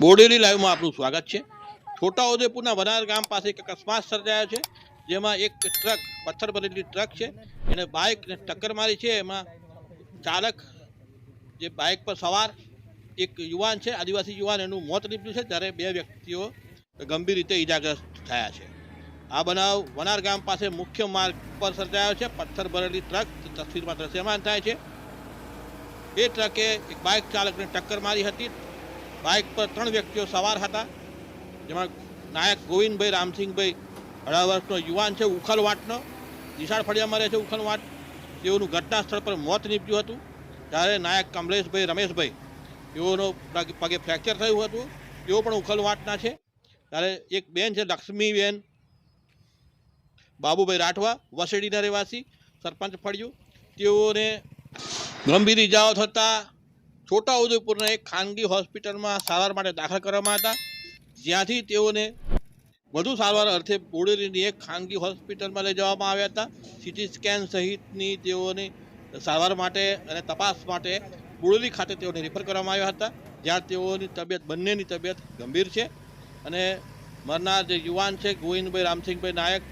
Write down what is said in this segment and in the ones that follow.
બોડેલી લાઈવમાં આપનું સ્વાગત છે. છોટાઉદેપુરના વનાર ગામ પાસે એક અકસ્માત સર્જાયો છે, જેમાં એક ટ્રક, પથ્થર ભરેલી ટ્રક છે. એને બાઇકને ટક્કર મારી છે. એમાં ચાલક જે બાઇક પર સવાર, એક યુવાન છે, આદિવાસી યુવાન, એનું મોત નીપજ્યું છે. ત્યારે બે વ્યક્તિઓ ગંભીર રીતે ઈજાગ્રસ્ત થયા છે. આ બનાવ વનાર ગામ પાસે મુખ્ય માર્ગ પર સર્જાયો છે. પથ્થર ભરેલી ટ્રક તસવીરમાં દ્રશ્યમાન થાય છે. એ ટ્રકે એક બાઇક ચાલકને ટક્કર મારી હતી. બાઇક પર ત્રણ વ્યક્તિઓ સવાર હતા. જેમાં નાયક ગોવિંદભાઈ, રામસિંહભાઈ અઢાર વર્ષનો યુવાન છે ઉખલવાટનો નિશાળ ફળિયામાં રહે છે ઉખલવાટ તેઓનું ઘટના સ્થળ પર મોત નીપજ્યું હતું. જ્યારે નાયક કમલેશભાઈ, રમેશભાઈ તેઓનો પગ- પગે ફ્રેક્ચર થયું હતું. તેઓ પણ ઉખલવાટના છે. ત્યારે એક બેન છે, લક્ષ્મીબેન. બાબુભાઈ રાઠવા, વસેડીના રહેવાસી, સરપંચ ફળિયું. તેઓને ગંભીર ઇજાઓ થતાં છોટાઉદેપુરના એક ખાનગી હોસ્પિટલમાં સારવાર માટે દાખલ કરવામાં હતા. જ્યાંથી તેઓને વધુ સારવાર અર્થે બોડેલીની એક ખાનગી હોસ્પિટલમાં લઈ જવામાં આવ્યા હતા. સિટી સ્કેન સહિતની તેઓની સારવાર માટે અને તપાસ માટે બોડેલી ખાતે તેઓને રિફર કરવામાં આવ્યા હતા. જ્યાં તેઓની તબિયત, બંનેની તબિયત ગંભીર છે. અને મરનાર જે યુવાન છે, ગોવિંદભાઈ રામસિંહભાઈ નાયક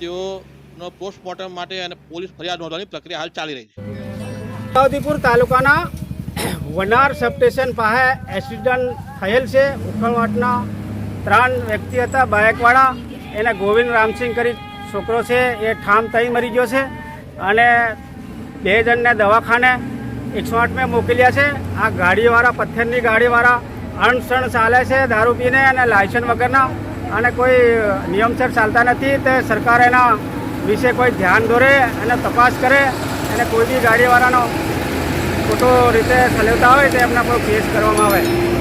તેઓનો પોસ્ટમોર્ટમ માટે અને પોલીસ ફરિયાદ નોંધવાની પ્રક્રિયા હાલ ચાલી રહી છે. છોટાઉદેપુર તાલુકાના વનાર સબસ્ટેશન પાસે એક્સિડન્ટ થયેલ છે. ઉખળવાટના ત્રણ વ્યક્તિ હતા. બાઇકવાળા એને ગોવિંદ રામસિંહ કરી છોકરો છે. એ ઠામ થઈ મરી ગયો છે અને બે જણને દવાખાને એકસો આઠમાં મોકલ્યા છે. આ ગાડીવાળા, પથ્થરની ગાડીવાળા અણસણ ચાલે છે દારૂ પીને અને લાયસન્સ વગરના અને કોઈ નિયમસર ચાલતા નથી, તે સરકાર એના વિશે કોઈ ધ્યાન દોરે અને તપાસ કરે અને કોઈ બી ગાડીવાળાનો ખોટો રીતે ખલેવતા હોય, તો એમના કોઈ કેસ કરવામાં આવે.